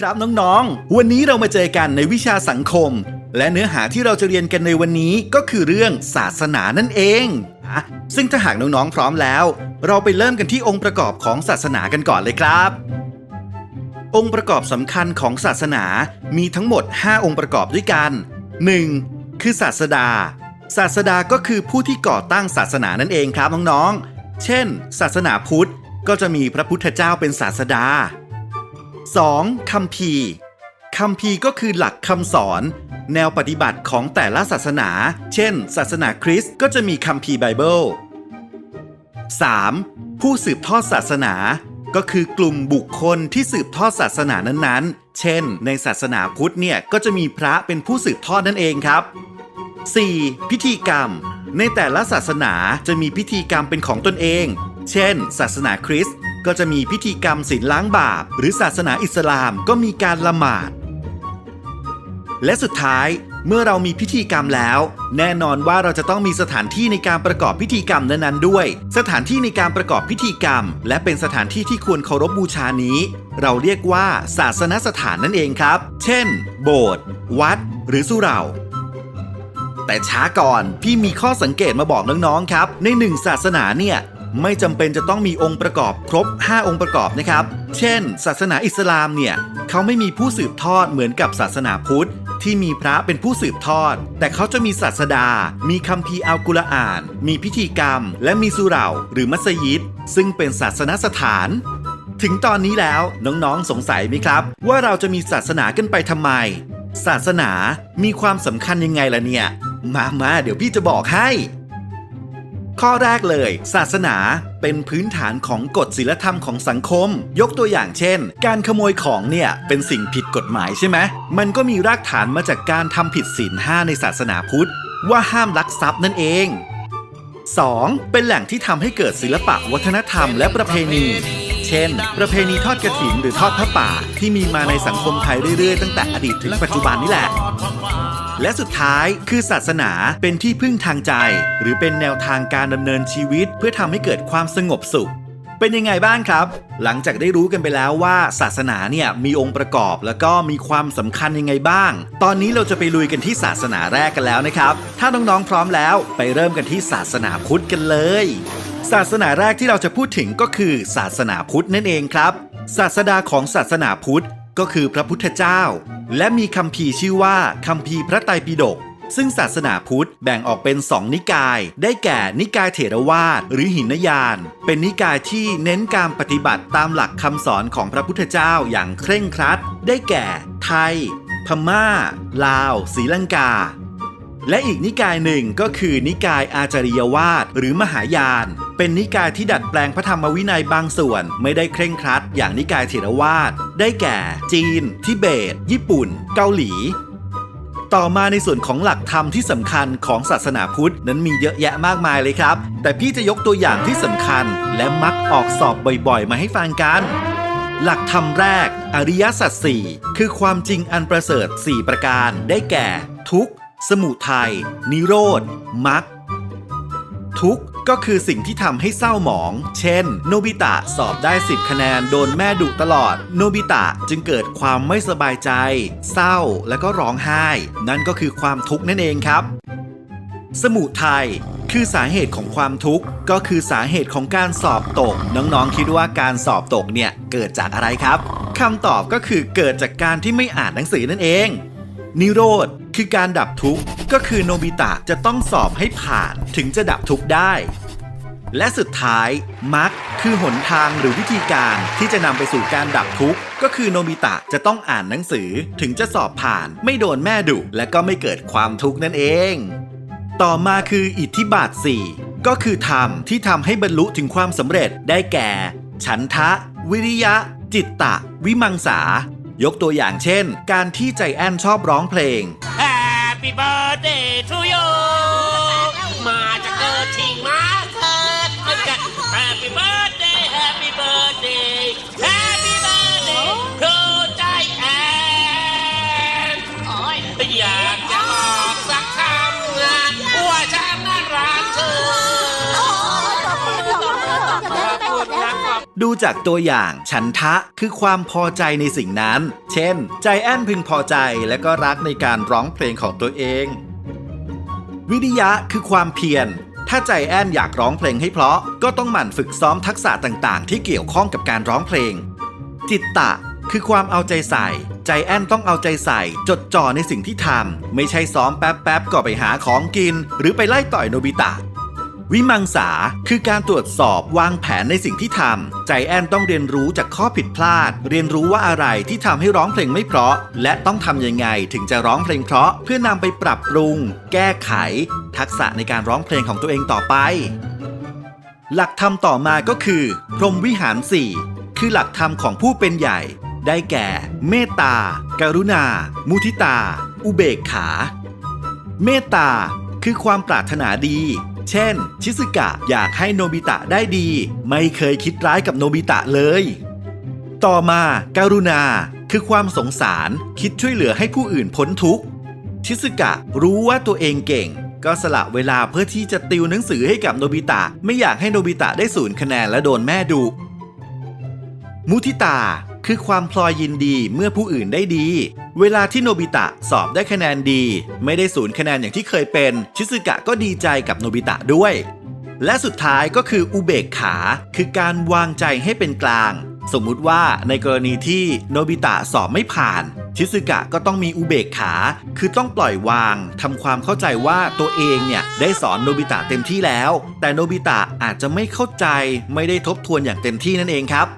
ครับน้องๆ วันนี้เรามาเจอกันในวิชาสังคม และเนื้อหาที่เราจะเรียนกันในวันนี้ก็คือเรื่องศาสนานั่นเองอะซึ่งถ้าหากน้องๆพร้อมแล้ว เราไปเริ่มกันที่องค์ประกอบของศาสนากันก่อนเลยครับ องค์ประกอบสำคัญของศาสนามีทั้งหมด 5 องค์ประกอบด้วยกัน 1. คือศาสดา ศาสดาก็คือผู้ที่ก่อตั้งศาสนานั่นเองครับน้องๆ เช่น ศาสนาพุทธก็จะมีพระพุทธเจ้าเป็นศาสดา 2. คัมภีร์คัมภีร์ก็คือหลักคำสอน แนวปฏิบัติของแต่ละศาสนา เช่น ศาสนาคริสต์ก็จะมีคัมภีร์ไบเบิล 3. ผู้สืบทอดศาสนา ก็คือกลุ่มบุคคลที่สืบทอดศาสนานั้นๆ เช่น ในศาสนาพุทธเนี่ยก็จะมีพระเป็นผู้สืบทอดนั่นเองครับ 4. พิธีกรรม ในแต่ละศาสนาจะมีพิธีกรรมเป็นของตนเอง เช่น ศาสนาคริสต์ ก็จะมีพิธีกรรมศีลล้างบาป หรือศาสนาอิสลามก็มีการละหมาด และสุดท้ายเมื่อเรามีพิธีกรรมแล้ว แน่นอนว่าเราจะต้องมีสถานที่ในการประกอบพิธีกรรมนั้นๆด้วย สถานที่ในการประกอบพิธีกรรม และเป็นสถานที่ที่ควรเคารพบูชานี้ เราเรียกว่าศาสนสถานนั่นเองครับ เช่น โบสถ์วัด หรือสุเหร่าแต่ช้าก่อนพี่มีข้อสังเกตมาบอกน้องๆครับ ในหนึ่งศาสนาเนี่ย ไม่จำเป็นจะต้องมีองค์ประกอบครบ 5 องค์ประกอบนะครับ เช่น ศาสนาอิสลามเนี่ยเขาไม่มีผู้สืบทอดเหมือนกับศาสนาพุทธที่มีพระเป็นผู้สืบทอด แต่เขาจะมีศาสดา มีคัมภีร์อัลกุรอาน มีพิธีกรรม และมีสุเหร่าหรือมัสยิด ซึ่งเป็นศาสนสถาน ถึงตอนนี้แล้วน้องๆสงสัยไหมครับ ว่าเราจะมีศาสนากันไปทำไม ศาสนามีความสำคัญยังไงล่ะเนี่ย มามาเดี๋ยวพี่จะบอกให้ ข้อแรกเลย ศาสนาเป็นพื้นฐานของกฎศีลธรรมของสังคม ยกตัวอย่างเช่น การขโมยของเนี่ย เป็นสิ่งผิดกฎหมายใช่ไหมมันก็มีรากฐานมาจากการทำผิดศีลห้าในศาสนาพุทธ ว่าห้ามลักทรัพย์นั่นเอง 2. เป็นแหล่งที่ทำให้เกิดศิลปะวัฒนธรรมและประเพณี เช่น ประเพณีทอดกระถินหรือทอดผ้าป่า ที่มีมาในสังคมไทยเรื่อยๆ ตั้งแต่อดีตถึงปัจจุบันนี่แหละ และสุดท้ายคือศาสนาเป็นที่พึ่งทางใจ หรือเป็นแนวทางการดำเนินชีวิต เพื่อทำให้เกิดความสงบสุข เป็นยังไงบ้างครับ หลังจากได้รู้กันไปแล้วว่าศาสนาเนี่ยมีองค์ประกอบแล้วก็มีความสำคัญยังไงบ้าง ตอนนี้เราจะไปลุยกันที่ศาสนาแรกกันแล้วนะครับ ถ้าน้องๆพร้อมแล้วไปเริ่มกันที่ศาสนาพุทธกันเลย ศาสนาแรกที่เราจะพูดถึงก็คือ ศาสนาพุทธนั่นเองครับ ศาสดาของศาสนาพุทธ ก็คือพระพุทธเจ้า และมีคำพีชื่อว่าคำพีพระไตรปิฎกซึ่งศาสนาพุทธแบ่งออกเป็นสองนิกาย ได้แก่นิกายเถรวาทหรือหินยาน เป็นนิกายที่เน้นการปฏิบัติตามหลักคำสอนของพระพุทธเจ้าอย่างเคร่งครัด ได้แก่ ไทย พม่า ลาวศรีลังกา และอีกนิกายหนึ่งก็คือนิกายอาจาริยวาทหรือมหายาน เป็นนิกายที่ดัดแปลงพระธรรมวินัยบางส่วน ไม่ได้เคร่งครัด อย่างนิกายเถรวาทได้แก่ จีน ทิเบต ญี่ปุ่น เกาหลี ต่อมาในส่วนของหลักธรรมที่สำคัญของศาสนาพุทธนั้นมีเยอะแยะมากมายเลยครับ แต่พี่จะยกตัวอย่างที่สำคัญ และมักออกสอบบ่อยๆ มาให้ฟังกันหลักธรรมแรก อริยสัจสี่คือความจริงอันประเสริฐ 4 ประการ ได้แก่ ทุกข์ สมุทัยนิโรธมรรคทุกข์ก็คือสิ่งที่ทำให้เศร้าหมอง เช่น โนบิตะสอบได้ 10 คะแนนโดนแม่ดุตลอด โนบิตะจึงเกิดความไม่สบายใจ เศร้าแล้วก็ร้องไห้ นั่นก็คือความทุกข์นั่นเองครับ สมุทัยคือสาเหตุของความทุกข์ก็คือสาเหตุของการสอบตก น้องๆ คิดว่าการสอบตกเนี่ยเกิดจากอะไรครับคำตอบก็คือเกิดจากการที่ไม่อ่านหนังสือนั่นเอง นิโรธ คือการดับทุกข์ก็คือโนบิตะจะต้องสอบให้ผ่านถึงจะดับทุกข์ได้ และสุดท้ายมักคือหนทางหรือวิธีการที่จะนำไปสู่การดับทุกข์ก็คือโนบิตะจะต้องอ่านหนังสือถึงจะสอบผ่าน ไม่โดนแม่ดุและก็ไม่เกิดความทุกข์นั่นเอง ต่อมาคืออิทธิบาท 4 ก็คือธรรมที่ทำให้บรรลุถึงความสำเร็จได้แก่ ฉันทะ วิริยะ จิตตะ วิมังสายกตัวอย่างเช่น การที่ใจแอนชอบร้องเพลง Happy birthday to you มาจะเกิดที่มา ดูจากตัวอย่าง ฉันทะคือความพอใจในสิ่งนั้น เช่น ใจแอนพึงพอใจและก็รักในการร้องเพลงของตัวเอง วิริยะคือความเพียร ถ้าใจแอนอยากร้องเพลงให้เพราะ ก็ต้องหมั่นฝึกซ้อมทักษะต่างๆ ที่เกี่ยวข้องกับการร้องเพลง จิตตะคือความเอาใจใส่ ใจแอนต้องเอาใจใส่ จดจ่อในสิ่งที่ทำไม่ใช่ซ้อมแป๊บๆก็ไปหาของกิน หรือไปไล่ต่อยโนบิตะ วิมังสาคือการตรวจสอบวางแผนในสิ่งที่ทำใจแอนต้องเรียนรู้จากข้อผิดพลาด เรียนรู้ว่าอะไรที่ทำให้ร้องเพลงไม่เพราะ และต้องทำยังไงถึงจะร้องเพลงเพราะ เพื่อนำไปปรับปรุง แก้ไข ทักษะในการร้องเพลงของตัวเองต่อไป หลักธรรมต่อมาก็คือ พรหมวิหาร4คือหลักธรรมของผู้เป็นใหญ่ ได้แก่ เมตตากรุณา มุทิตา อุเบกขา เมตตาคือความปรารถนาดี เช่น ชิซึกะอยากให้โนบิตะได้ดี ไม่เคยคิดร้ายกับโนบิตะเลย ต่อมาการุณาคือความสงสารคิดช่วยเหลือให้ผู้อื่นพ้นทุกข์ ชิซึกะรู้ว่าตัวเองเก่ง ก็สละเวลาเพื่อที่จะติวหนังสือให้กับโนบิตะ ไม่อยากให้โนบิตะได้ศูนย์คะแนนและโดนแม่ดุมุทิตา คือความพลอยยินดีเมื่อผู้อื่นได้ดี เวลาที่โนบิตะสอบได้คะแนนดี ไม่ได้ศูนย์คะแนนอย่างที่เคยเป็น ชิซึกะก็ดีใจกับโนบิตะด้วย และสุดท้ายก็คืออุเบกขา คือการวางใจให้เป็นกลาง สมมุติว่าในกรณีที่โนบิตะสอบไม่ผ่าน ชิซึกะก็ต้องมีอุเบกขา คือต้องปล่อยวางทำความเข้าใจว่าตัวเองเนี่ยได้สอนโนบิตะเต็มที่แล้ว แต่โนบิตะอาจจะไม่เข้าใจไม่ได้ทบทวนอย่างเต็มที่นั่นเองครับ